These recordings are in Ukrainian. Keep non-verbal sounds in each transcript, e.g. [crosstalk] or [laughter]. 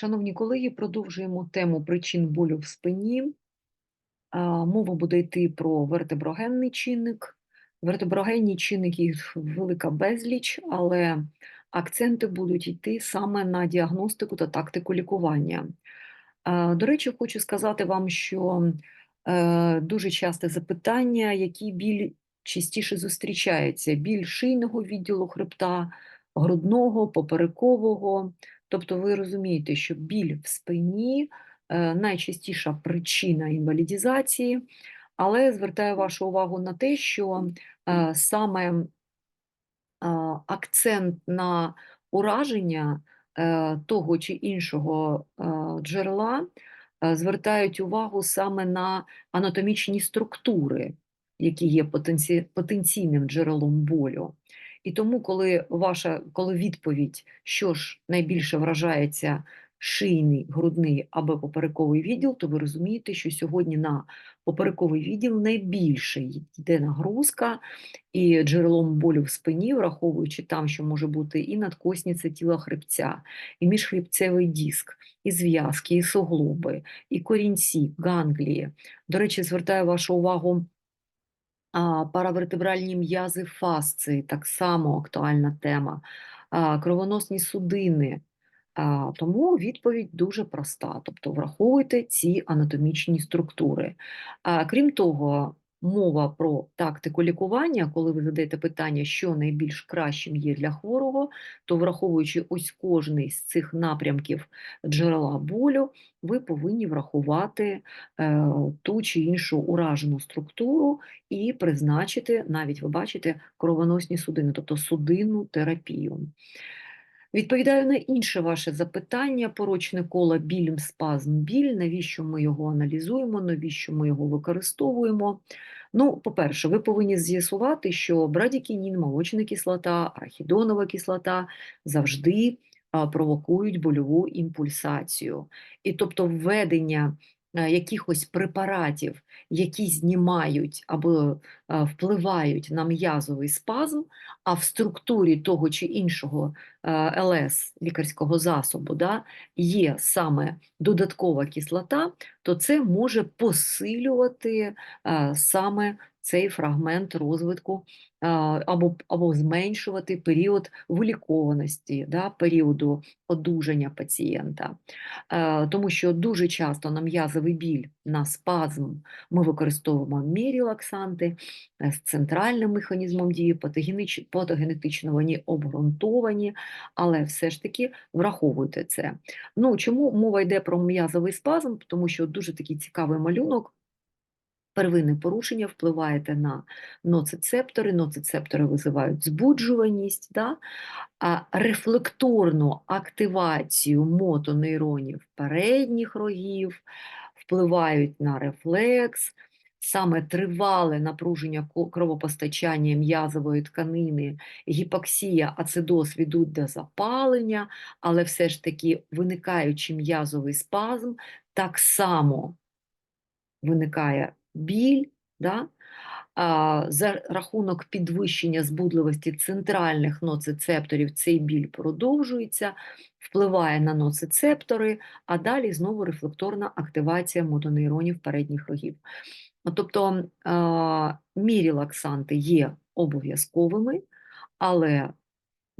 Шановні колеги, продовжуємо тему причин болю в спині. Мова буде йти про вертеброгенний чинник. Вертеброгенні чинники їх велика безліч, але акценти будуть йти саме на діагностику та тактику лікування. До речі, хочу сказати вам, що е, дуже часте запитання, який біль частіше зустрічається: біль шийного відділу хребта, грудного, поперекового. Тобто ви розумієте, що біль в спині е, найчастіша причина інвалідізації, але звертаю вашу увагу на те, що е, саме е, акцент на ураження того чи іншого джерела звертають увагу саме на анатомічні структури, які є потенційним джерелом болю. І тому, коли ваша коли відповідь, що ж найбільше вражається шийний, грудний або поперековий відділ, то ви розумієте, що сьогодні на поперековий відділ найбільше йде нагрузка, і джерелом болю в спині, враховуючи там, що може бути і надкосниця тіла хребця, і міжхребцевий диск, і зв'язки, і суглоби, і корінці, ганглії. До речі, звертаю вашу увагу. Паравертебральні м'язи фасції так само актуальна тема, кровоносні судини. Тому відповідь дуже проста, тобто враховуйте ці анатомічні структури. Крім того, мова про тактику лікування, коли ви задаєте питання, що найбільш кращим є для хворого, то враховуючи ось кожний з цих напрямків джерела болю, ви повинні врахувати е, ту чи іншу уражену структуру і призначити, навіть ви бачите, кровоносні судини, тобто судинну терапію. Відповідаю на інше ваше запитання: порочне коло біль, спазм, біль. Навіщо ми його аналізуємо, навіщо ми його використовуємо? Ну, по-перше, ви повинні з'ясувати, що брадікінін, молочна кислота, арахідонова кислота завжди провокують больову імпульсацію. І тобто введення якихось препаратів, які знімають або е, впливають на м'язовий спазм, а в структурі того чи іншого е, ЛС лікарського засобу да, є саме додаткова кислота, то це може посилювати саме цей фрагмент розвитку або або зменшувати період вилікованості, да, періоду одужання пацієнта. Тому що дуже часто на м'язовий біль, на спазм ми використовуємо мірілаксанти е, з центральним механізмом дії, патогенетично вони обґрунтовані, але все ж таки враховуйте це. Ну, Чому мова йде про м'язовий спазм? Тому що дуже такий цікавий малюнок. Первинне порушення впливаєте на ноцицептори, ноцицептори визивають збуджуваність, да? а рефлекторну активацію мотонейронів передніх рогів, впливають на рефлекс, саме тривале напруження кровопостачання м'язової тканини, гіпоксія, ацидоз ведуть до запалення, але все ж таки виникаючи м'язовий спазм, так само виникає біль, да? а, за рахунок підвищення збудливості центральних ноцицепторів цей біль продовжується, впливає на ноцицептори, а далі знову рефлекторна активація мотонейронів передніх рогів. Тобто а, мірілаксанти є обов'язковими, але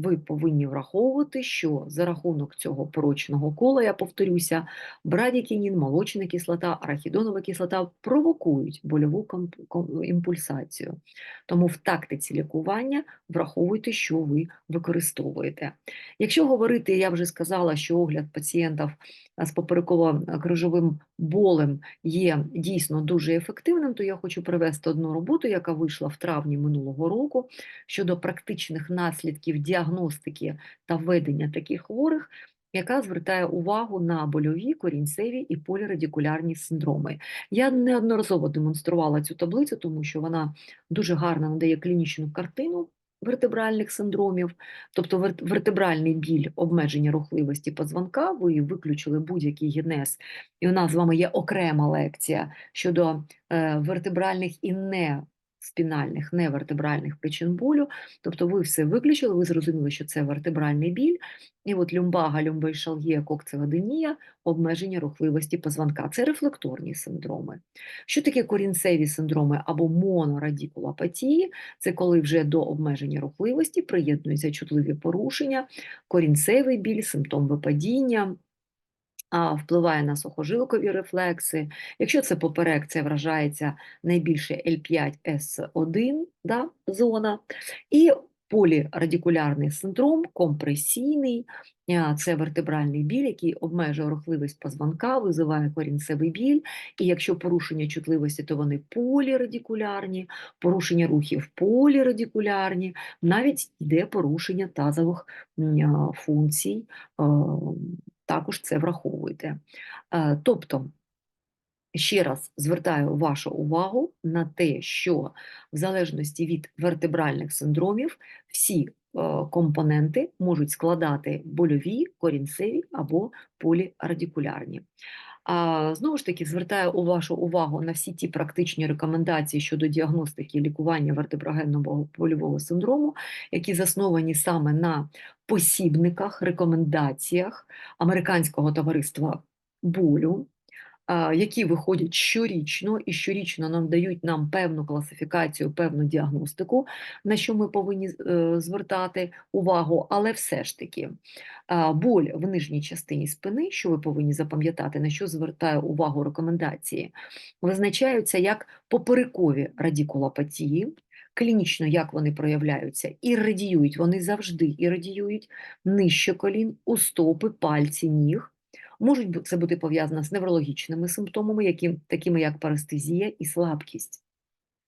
ви повинні враховувати, що за рахунок цього порочного кола, я повторюся, брадікінін, молочна кислота, арахідонова кислота провокують больову імпульсацію. Тому в тактиці лікування враховуйте, що ви використовуєте. Якщо говорити, я вже сказала, що огляд пацієнтів з попереково-крижовим болем є дійсно дуже ефективним, то я хочу привести одну роботу, яка вийшла в травні минулого року щодо практичних наслідків діагностики та ведення таких хворих. Яка звертає увагу на больові, корінцеві і полірадикулярні синдроми. Я неодноразово демонструвала цю таблицю, тому що вона дуже гарно надає клінічну картину вертебральних синдромів, тобто вертебральний біль обмеження рухливості позвонка, ви виключили будь-який генез, і у нас з вами є окрема лекція щодо е, вертебральних і не спінальних, невертебральних причин болю. Тобто ви все виключили, ви зрозуміли, що це вертебральний біль, і от люмбага, люмбоішалгія, кокцеваденія, обмеження рухливості позвонка. Це рефлекторні синдроми. Що таке корінцеві синдроми або монорадікулопатії? Це коли вже до обмеження рухливості приєднуються чутливі порушення, корінцевий біль, симптом випадіння а, впливає на сухожилкові рефлекси. Якщо це поперек, це вражається найбільше L5S1 да, зона. І полірадикулярний синдром, компресійний, це вертебральний біль, який обмежує рухливість позвонка, визиває корінцевий біль. І якщо порушення чутливості, то вони полірадикулярні, порушення рухів полірадикулярні, навіть йде порушення тазових функцій також це враховуйте. Е, тобто, ще раз звертаю вашу увагу на те, що в залежності від вертебральних синдромів всі е, компоненти можуть складати больові, корінцеві або полірадикулярні. Знову ж таки, звертаю вашу увагу на всі ті практичні рекомендації щодо діагностики і лікування вертеброгенного польового синдрому, які засновані саме на посібниках, рекомендаціях Американського товариства болю які виходять щорічно і щорічно нам дають нам певну класифікацію, певну діагностику, на що ми повинні е, звертати увагу, але все ж таки боль в нижній частині спини, що ви повинні запам'ятати, на що звертаю увагу рекомендації, визначаються як поперекові радікулопатії. Клінічно, як вони проявляються, і радіюють, вони завжди і радіюють нижче колін, у стопи, пальці, ніг. Можуть це бути пов'язано з неврологічними симптомами, які, такими як парестезія і слабкість.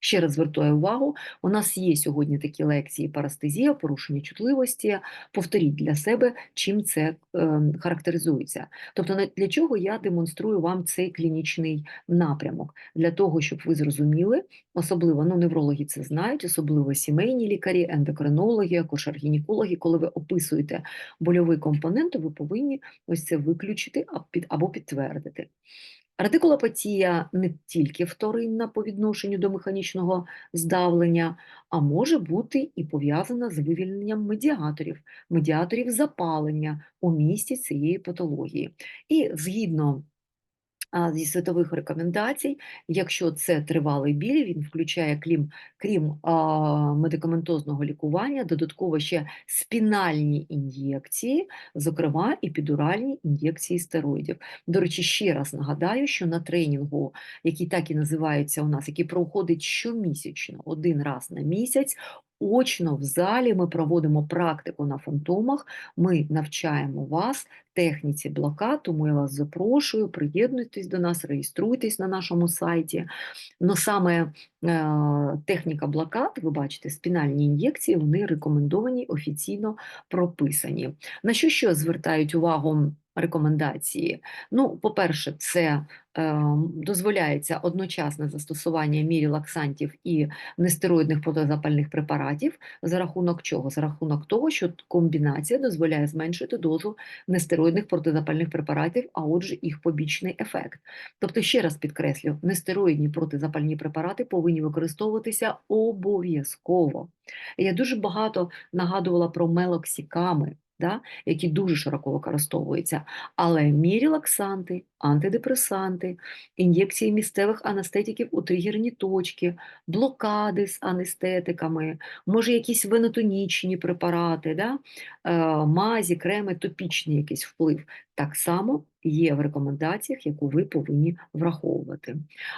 Ще раз звертаю увагу, у нас є сьогодні такі лекції парастезія, порушення чутливості. Повторіть для себе, чим це е, характеризується. Тобто, для чого я демонструю вам цей клінічний напрямок? Для того, щоб ви зрозуміли, особливо ну, неврологи це знають, особливо сімейні лікарі, ендокринологи, акушер-гінекологи, коли ви описуєте больовий компонент, ви повинні ось це виключити або підтвердити. Радикулопатія не тільки вторинна по відношенню до механічного здавлення, а може бути і пов'язана з вивільненням медіаторів, медіаторів запалення у місті цієї патології. І згідно зі світових рекомендацій, якщо це тривалий біль, він включає крім, крім медикаментозного лікування, додатково ще спінальні ін'єкції, зокрема епідуральні ін'єкції стероїдів. До речі, ще раз нагадаю, що на тренінгу, який так і називається у нас, який проходить щомісячно, один раз на місяць, очно в залі ми проводимо практику на фантомах, ми навчаємо вас техніці блокад, тому я вас запрошую, приєднуйтесь до нас, реєструйтесь на нашому сайті. Но саме е, техніка блокад, ви бачите, спінальні ін'єкції, вони рекомендовані, офіційно прописані. На що ще звертають увагу рекомендації? Ну, по-перше, це Ем, дозволяється одночасне застосування мірілаксантів і нестероїдних протизапальних препаратів, за рахунок чого? За рахунок того, що комбінація дозволяє зменшити дозу нестероїдних протизапальних препаратів, а отже, їх побічний ефект. Тобто, ще раз підкреслю, нестероїдні протизапальні препарати повинні використовуватися обов'язково. Я дуже багато нагадувала про мелоксиками да, які дуже широко використовуються, але мірілаксанти, антидепресанти, ін'єкції місцевих анестетиків у тригерні точки, блокади з анестетиками, може якісь венотонічні препарати, да, е, мазі, креми, топічний якийсь вплив. Так само є в рекомендаціях, яку ви повинні враховувати.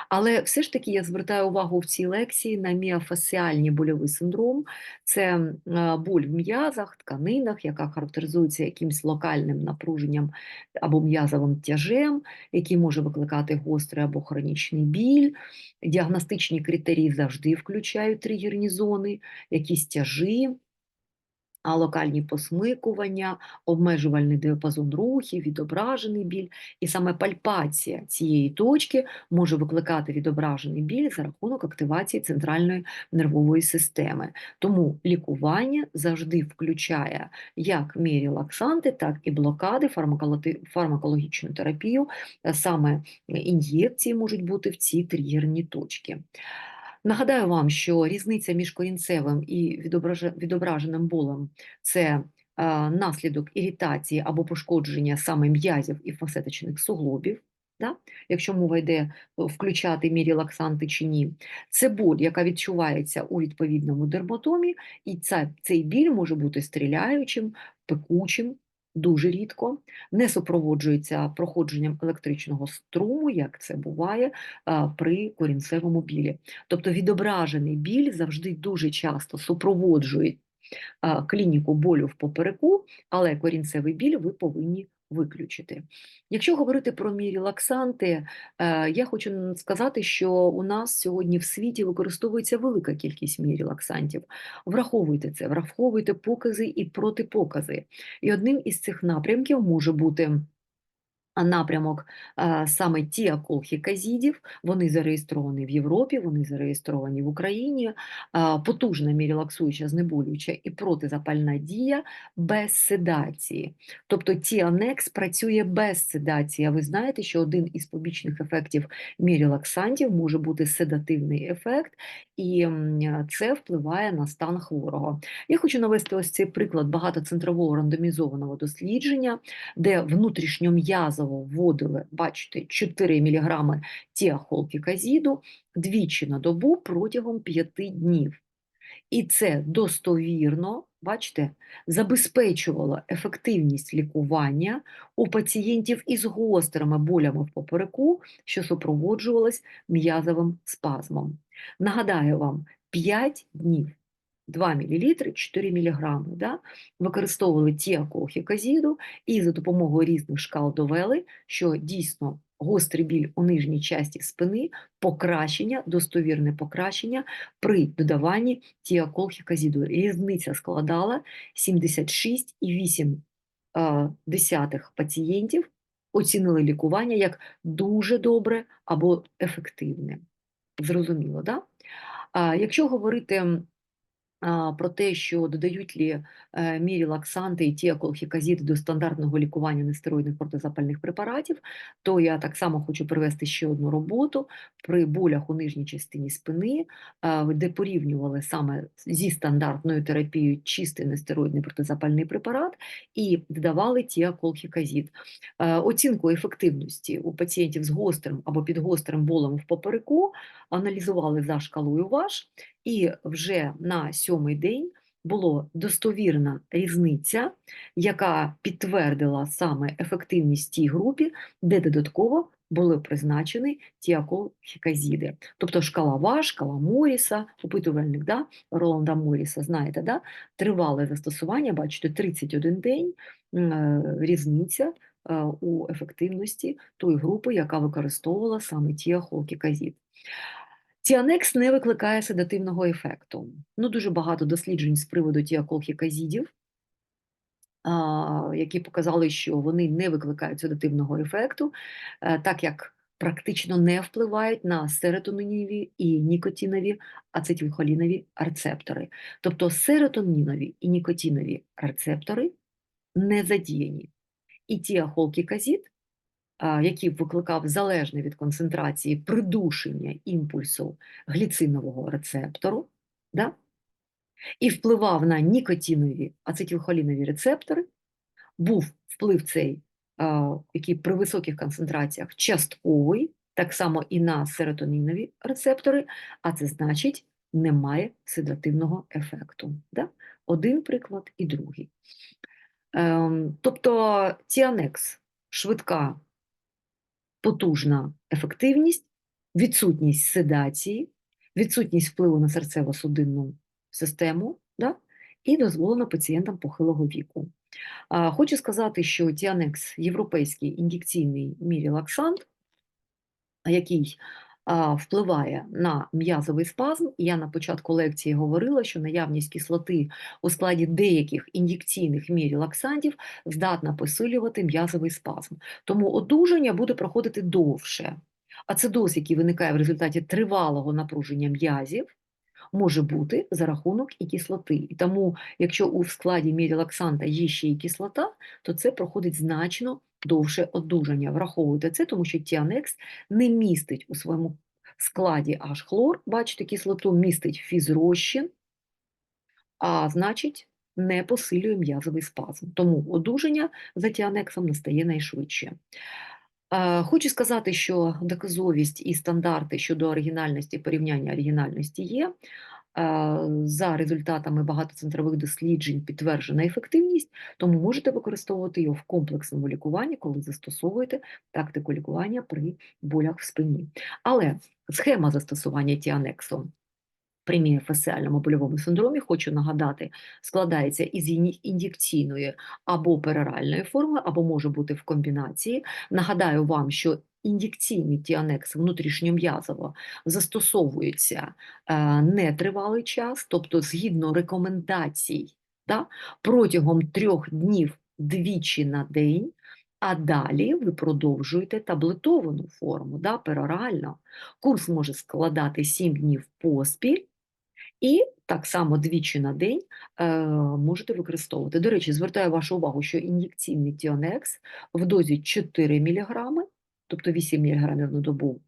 Але все ж таки я звертаю увагу в цій лекції на міофасіальний больовий синдром, це боль в м'язах, тканинах, яка характеризується якимось локальним напруженням або м'язовим тяжем, який може викликати гострий або хронічний біль. Діагностичні критерії завжди включають тригерні зони, якісь тяжі локальні посмикування, обмежувальний діапазон рухів, відображений біль, і саме пальпація цієї точки може викликати відображений біль за рахунок активації центральної нервової системи. Тому лікування завжди включає як мірілаксанти, так і блокади, фармакологічну терапію, саме ін'єкції можуть бути в ці тригерні точки. Нагадаю вам, що різниця між корінцевим і відображеним болем це е, наслідок іритації або пошкодження саме м'язів і фасеточних суглобів. Да? Якщо мова йде е, включати мірілаксанти чи ні, це боль, яка відчувається у відповідному дерматомі, і ця, цей біль може бути стріляючим, пекучим, дуже рідко, не супроводжується проходженням електричного струму, як це буває при корінцевому білі. Тобто відображений біль завжди дуже часто супроводжує клініку болю в попереку, але корінцевий біль ви повинні виключити. Якщо говорити про мірілаксанти, е, я хочу сказати, що у нас сьогодні в світі використовується велика кількість мірілаксантів. Враховуйте це, враховуйте покази і протипокази. І одним із цих напрямків може бути напрямок саме тіаколхіказідів, вони зареєстровані в Європі, вони зареєстровані в Україні. Потужна мірелаксуюча, знеболююча і протизапальна дія без седації. Тобто тіанекс працює без седації. А ви знаєте, що один із побічних ефектів мірелаксантів може бути седативний ефект, і це впливає на стан хворого. Я хочу навести ось цей приклад багатоцентрового рандомізованого дослідження, де внутрішньом'язово вводили, бачите, 4 мг тіахолпіказіду двічі на добу протягом 5 днів. І це достовірно, бачите, забезпечувало ефективність лікування у пацієнтів із гострими болями в попереку, що супроводжувалось м'язовим спазмом. Нагадаю вам, 5 днів 2 мл, 4 мг, да, використовували тіакохіказіду і за допомогою різних шкал довели, що дійсно гострий біль у нижній часті спини, покращення, достовірне покращення при додаванні тіаколхіказіду. Різниця складала 76,8 е, пацієнтів оцінили лікування як дуже добре або ефективне. Зрозуміло, да? Якщо говорити про те, що додають лі е, мірілаксанти і тіаколхіказіди до стандартного лікування нестероїдних протизапальних препаратів, то я так само хочу привести ще одну роботу при болях у нижній частині спини, де порівнювали саме зі стандартною терапією чистий нестероїдний протизапальний препарат і додавали тіаколхіказід. Е, Оцінку ефективності у пацієнтів з гострим або підгострим болем в попереку аналізували за шкалою ВАШ, і вже на сьомий день була достовірна різниця, яка підтвердила саме ефективність тій групі, де додатково були призначені тіаколхіказіди. Тобто шкала ВАШ, шкала Моріса, опитувальник да, Роланда Моріса, знаєте, да, тривале застосування, бачите, 31 день, е, різниця е, у ефективності тої групи, яка використовувала саме тіахолкіказід. Тіанекс не викликає седативного ефекту. Ну, дуже багато досліджень з приводу тіаколхіказідів, які показали, що вони не викликають седативного ефекту, е, так як практично не впливають на серотонінові і нікотинові ацетилхолінові рецептори. Тобто серотонінові і нікотинові рецептори не задіяні. І тіахолкіказід який викликав залежне від концентрації придушення імпульсу гліцинового рецептору, да? і впливав на нікотинові ацетилхолінові рецептори, був вплив цей, який при високих концентраціях частковий, так само і на серотонінові рецептори, а це значить, немає седативного ефекту. Да? Один приклад і другий. Ем, тобто тіанекс швидка потужна ефективність, відсутність седації, відсутність впливу на серцево-судинну систему, да? і дозволено пацієнтам похилого віку. А, Хочу сказати, що Тіанекс європейський ін'єкційний мірілаксант, який впливає на м'язовий спазм. Я на початку лекції говорила, що наявність кислоти у складі деяких ін'єкційних мірілаксантів здатна посилювати м'язовий спазм. Тому одужання буде проходити довше. Ацидоз, який виникає в результаті тривалого напруження м'язів, може бути за рахунок і кислоти. І тому, якщо у складі мірілаксанта є ще і кислота, то це проходить значно довше одужання. Враховуйте це, тому що тіанекс не містить у своєму складі H-хлор, бачите, кислоту містить фізрозчин, а значить, не посилює м'язовий спазм. Тому одужання за тіанексом настає найшвидше. Хочу сказати, що доказовість і стандарти щодо оригінальності, порівняння оригінальності є. За результатами багатоцентрових досліджень підтверджена ефективність, тому можете використовувати його в комплексному лікуванні, коли застосовуєте тактику лікування при болях в спині. Але схема застосування тіанексу при міофасціальному больовому синдромі, хочу нагадати, складається із ін'єкційної або пероральної форми, або може бути в комбінації. Нагадаю вам, що ін'єкційний тіанекс внутрішньом'язово застосовується е, нетривалий час, тобто згідно рекомендацій, да, протягом трьох днів двічі на день. А далі ви продовжуєте таблетовану форму, да, перорально. Курс може складати 7 днів поспіль, і так само двічі на день е, можете використовувати. До речі, звертаю вашу увагу, що ін'єкційний Тіонекс в дозі 4 мг, тобто 8 мг на добу,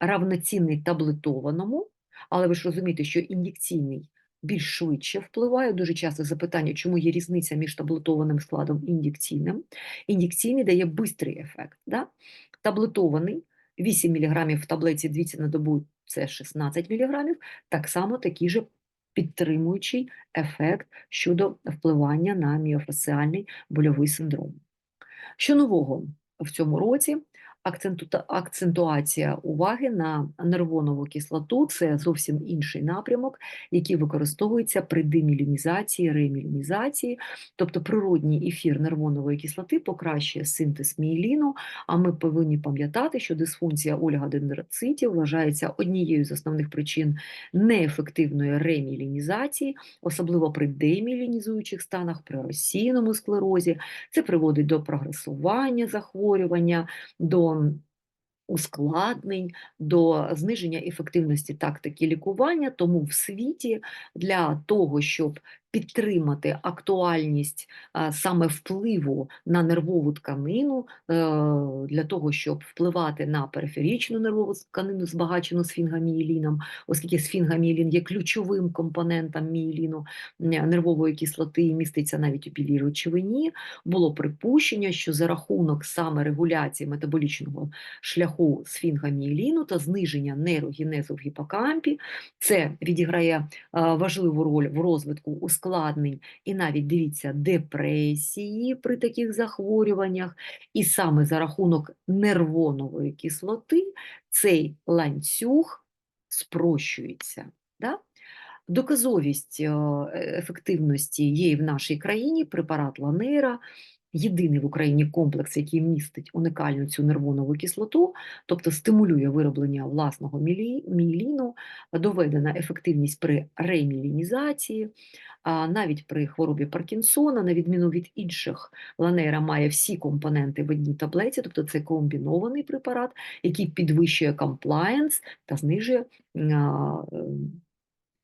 равноцінний таблетованому, але ви ж розумієте, що ін'єкційний більш швидше впливає. Дуже часто запитання, чому є різниця між таблетованим складом і ін'єкційним. Ін'єкційний дає швидкий ефект. Да? Таблетований 8 мг в таблеці двічі на добу це 16 мг, так само такий же підтримуючий ефект щодо впливання на міофасціальний больовий синдром. Що нового в цьому році? Акценту- Акцентуація уваги на нервонову кислоту це зовсім інший напрямок, який використовується при демілінізації, ремілінізації, тобто природній ефір нервонової кислоти покращує синтез мієліну, а ми повинні пам'ятати, що дисфункція ольгодендроцитів вважається однією з основних причин неефективної ремілінізації, особливо при демілінізуючих станах, при розсійному склерозі. Це приводить до прогресування захворювання, до ускладнень, до зниження ефективності тактики лікування. Тому в світі для того, щоб підтримати актуальність саме впливу на нервову тканину, е, для того, щоб впливати на периферічну нервову тканину, збагачену сфінгамієліном, оскільки сфінгамієлін є ключовим компонентом мієліну нервової кислоти і міститься навіть у білій речовині, було припущення, що за рахунок саме регуляції метаболічного шляху сфінгамієліну та зниження нейрогенезу в гіпокампі, це відіграє е, важливу роль в розвитку ускладнень і навіть дивіться депресії при таких захворюваннях. І саме за рахунок нервонової кислоти цей ланцюг спрощується. Да? Доказовість е, ефективності є і в нашій країні препарат Ланера. Єдиний в Україні комплекс, який містить унікальну цю нервонову кислоту, тобто стимулює вироблення власного мілі- мієліну, доведена ефективність при ремілінізації, навіть при хворобі Паркінсона, на відміну від інших, ланера має всі компоненти в одній таблеці, тобто це комбінований препарат, який підвищує комплаєнс та знижує ем,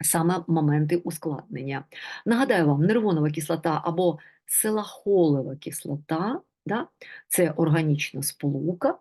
саме моменти ускладнення. Нагадаю вам, нервонова кислота або селахолева кислота, да, це органічна сполука,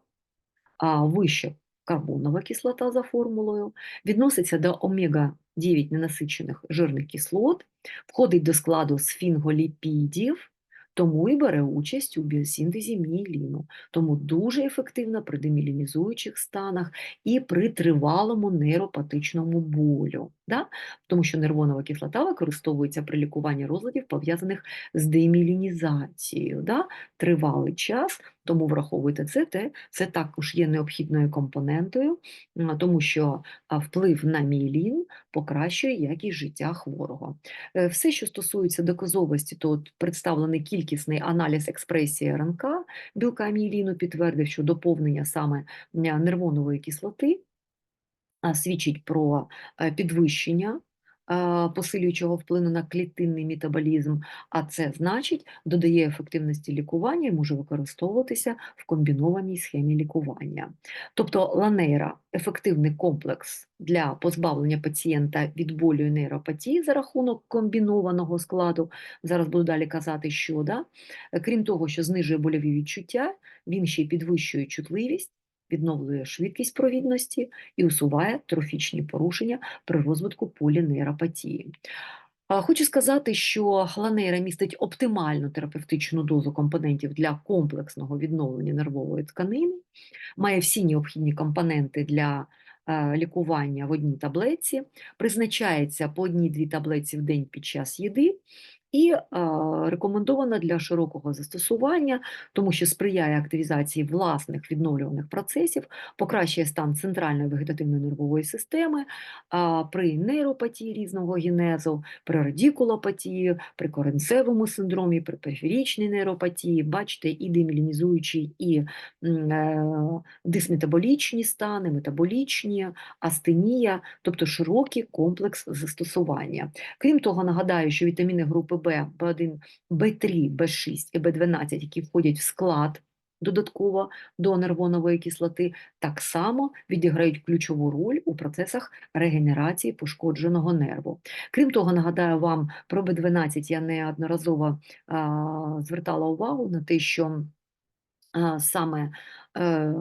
а вища карбонова кислота за формулою, відноситься до омега-9 ненасичених жирних кислот, входить до складу сфінголіпідів, тому і бере участь у біосинтезі мієліну. Тому дуже ефективна при демілінізуючих станах і при тривалому нейропатичному болю. Да? Тому що нервонова кислота використовується при лікуванні розладів, пов'язаних з демілінізацією. Да? Тривалий час, тому враховуйте це, те, це також є необхідною компонентою, тому що вплив на мієлін покращує якість життя хворого. Е, Все, що стосується доказовості, то представлений кількісний аналіз експресії РНК білка мієліну підтвердив, що доповнення саме нервонової кислоти свідчить про е, підвищення посилюючого впливу на клітинний метаболізм, а це значить додає ефективності лікування і може використовуватися в комбінованій схемі лікування. Тобто ланейра ефективний комплекс для позбавлення пацієнта від болю і нейропатії за рахунок комбінованого складу. Зараз буду далі казати, що да? Е, крім того, що знижує больові відчуття, він ще й підвищує чутливість відновлює швидкість провідності і усуває трофічні порушення при розвитку полінейропатії. Хочу сказати, що ланейра містить оптимальну терапевтичну дозу компонентів для комплексного відновлення нервової тканини, має всі необхідні компоненти для е, лікування в одній таблетці, призначається по одній-дві таблетці в день під час їди і рекомендована для широкого застосування, тому що сприяє активізації власних відновлюваних процесів, покращує стан центральної вегетативної нервової системи при нейропатії різного генезу, при радікулопатії, при коренцевому синдромі, при периферічній нейропатії, бачите, і демілінізуючі, і е, дисметаболічні стани, метаболічні, астенія, тобто широкий комплекс застосування. Крім того, нагадаю, що вітаміни групи В, В1, В3, В6 і В12, які входять в склад додатково до нервонової кислоти, так само відіграють ключову роль у процесах регенерації пошкодженого нерву. Крім того, нагадаю вам про В12 я неодноразово а, звертала увагу на те, що а, саме е,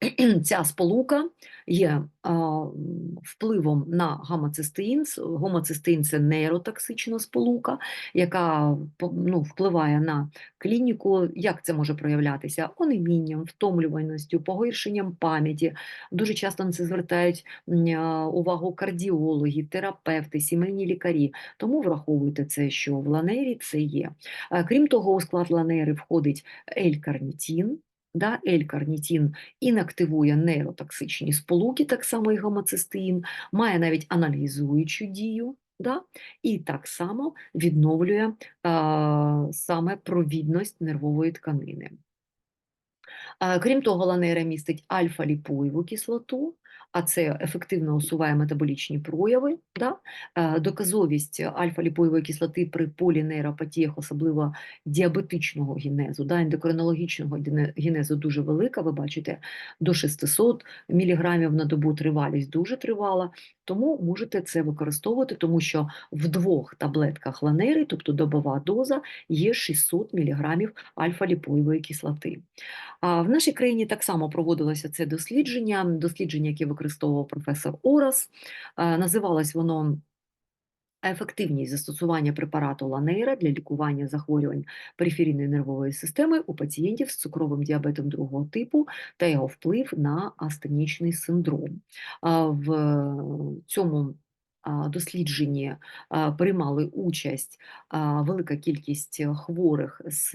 [clears throat] ця сполука є а, впливом на гамацистеїн. Гомоцистеїн – це нейротоксична сполука, яка ну, впливає на клініку. Як це може проявлятися? Онемінням, втомлюваністю, погіршенням пам'яті. Дуже часто на це звертають м, увагу кардіологи, терапевти, сімейні лікарі. Тому враховуйте це, що в ланері це є. Е, Крім того, у склад ланери входить L-карнітін. Да, L-карнітін інактивує нейротоксичні сполуки, так само і гомоцистеїн, має навіть аналізуючу дію, да, і так само відновлює а, саме провідність нервової тканини. А, Крім того, ланера містить альфа-ліпоєву кислоту, а це ефективно усуває метаболічні прояви. Да? Е, Доказовість альфа-ліпоєвої кислоти при полінейропатіях, особливо діабетичного генезу, да? ендокринологічного генезу дуже велика, ви бачите, до 600 мг на добу тривалість дуже тривала, тому можете це використовувати, тому що в двох таблетках ланери, тобто добова доза, є 600 мг альфа-ліпоєвої кислоти. А в нашій країні так само проводилося це дослідження, дослідження, яке використовував професор Орас. Називалось воно Ефективність застосування препарату ланейра для лікування захворювань периферійної нервової системи у пацієнтів з цукровим діабетом другого типу та його вплив на астенічний синдром. В цьому дослідженні приймали участь велика кількість хворих з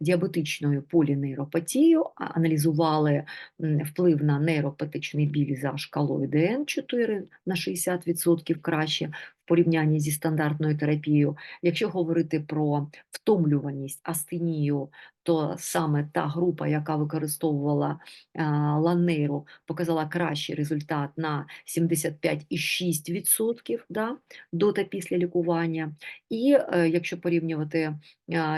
діабетичною полінейропатією, аналізували вплив на нейропатичний біль за шкалою ДН-4 на 60% краще порівнянні зі стандартною терапією. Якщо говорити про втомлюваність, астенію, то саме та група, яка використовувала ланейру, показала кращий результат на 75,6% да, до та після лікування. І е, якщо порівнювати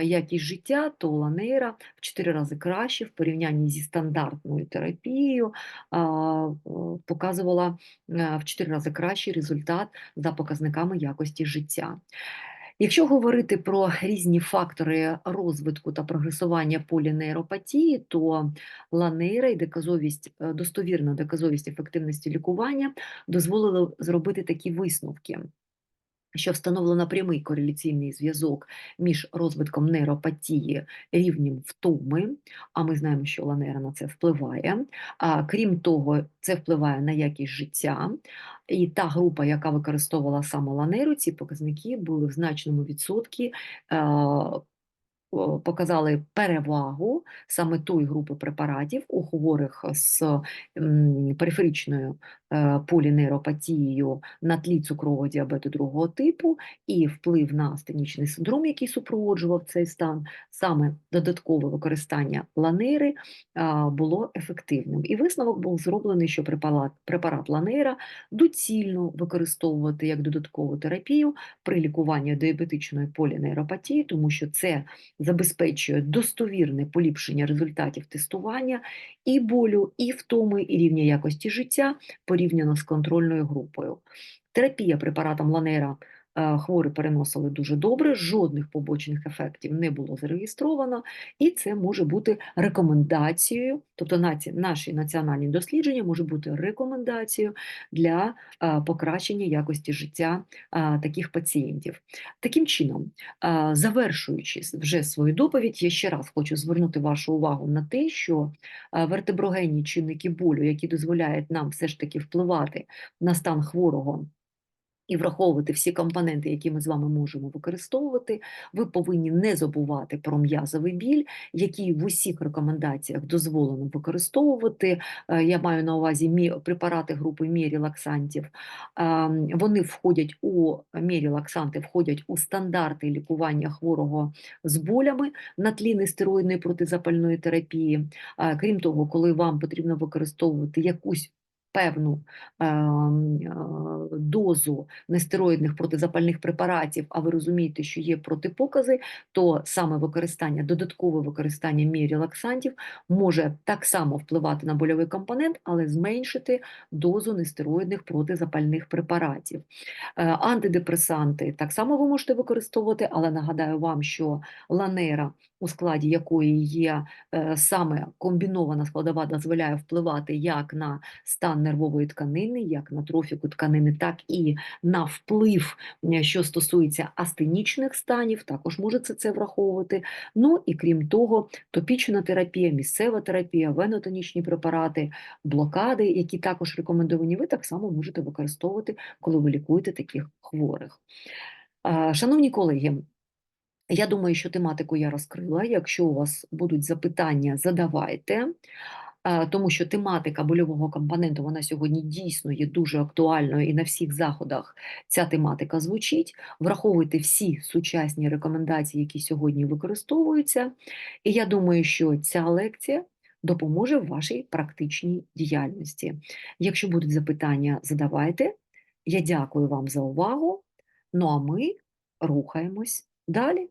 якість життя, то ланейра в 4 рази краще в порівнянні зі стандартною терапією показувала в 4 рази кращий результат за показниками якості життя. Якщо говорити про різні фактори розвитку та прогресування полінейропатії, то ланейра і доказовість, е, достовірна доказовість ефективності лікування дозволили зробити такі висновки що встановлено прямий кореляційний зв'язок між розвитком нейропатії, рівнем втоми, а ми знаємо, що ланера на це впливає. А, крім того, це впливає на якість життя. І та група, яка використовувала саме ланеру, ці показники були в значному відсоткі. е, Показали перевагу саме тої групи препаратів у хворих з периферичною полінейропатією на тлі цукрового діабету другого типу і вплив на астенічний синдром, який супроводжував цей стан, саме додаткове використання ланери було ефективним. І висновок був зроблений, що препарат, препарат ланера доцільно використовувати як додаткову терапію при лікуванні діабетичної полінейропатії, тому що це забезпечує достовірне поліпшення результатів тестування і болю, і втоми, і рівня якості життя порівняно з контрольною групою. Терапія препаратом ланера хворі переносили дуже добре, жодних побочних ефектів не було зареєстровано, і це може бути рекомендацією, тобто наші національні дослідження може бути рекомендацією для е, покращення якості життя е, таких пацієнтів. Таким чином, е, завершуючи вже свою доповідь, я ще раз хочу звернути вашу увагу на те, що е, вертеброгенні чинники болю, які дозволяють нам все ж таки впливати на стан хворого. І враховувати всі компоненти, які ми з вами можемо використовувати, ви повинні не забувати про м'язовий біль, який в усіх рекомендаціях дозволено використовувати. Е, Я маю на увазі препарати групи мірілаксантів. Ем, Вони входять у мірілаксанти входять у стандарти лікування хворого з болями на тлі нестероїдної протизапальної терапії. Е, Крім того, коли вам потрібно використовувати якусь певну ем, е, дозу нестероїдних протизапальних препаратів, а ви розумієте, що є протипокази, то саме використання, додаткове використання мірілаксантів може так само впливати на больовий компонент, але зменшити дозу нестероїдних протизапальних препаратів. Е, Антидепресанти так само ви можете використовувати, але нагадаю вам, що ланера, у складі якої є е, саме комбінована складова, дозволяє впливати як на стан нервової тканини, як на трофіку тканини, так і на вплив, що стосується астенічних станів, також можете це враховувати. Ну і крім того, топічна терапія, місцева терапія, венотонічні препарати, блокади, які також рекомендовані, ви так само можете використовувати, коли ви лікуєте таких хворих. Шановні колеги, я думаю, що тематику я розкрила. Якщо у вас будуть запитання, задавайте, тому що тематика больового компоненту вона сьогодні дійсно є дуже актуальною і на всіх заходах ця тематика звучить. Враховуйте всі сучасні рекомендації, які сьогодні використовуються. І я думаю, що ця лекція допоможе в вашій практичній діяльності. Якщо будуть запитання, задавайте. Я дякую вам за увагу. Ну а ми рухаємось далі.